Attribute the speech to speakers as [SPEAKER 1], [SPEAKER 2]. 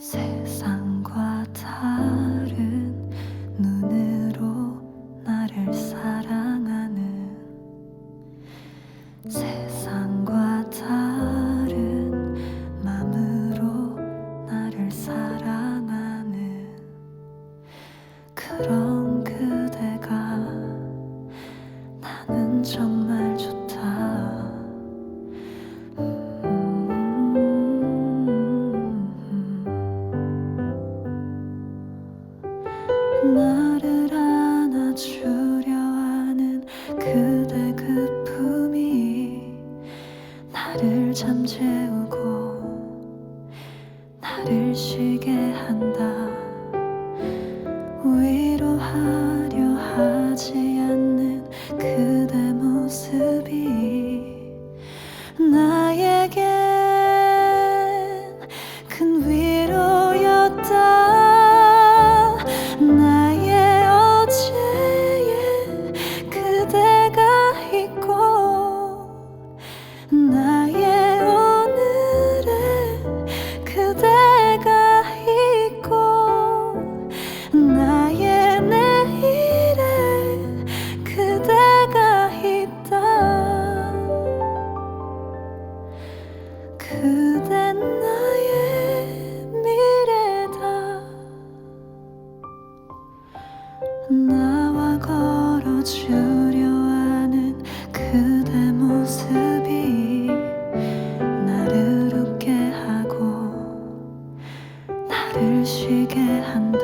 [SPEAKER 1] 세상과 다른 눈으로 나를 사랑하는 세상과 다른 맘으로 나를 사랑하는 그런 나를 안아주려 하는 그대 그 품이 나를 잠재우고 나를 쉬게 한다. 위로하려 하지 않는 그대 모습이 나에겐 큰 위로였다 걸어주려 하는 그대 모습이 나를 웃게 하고 나를 쉬게 한다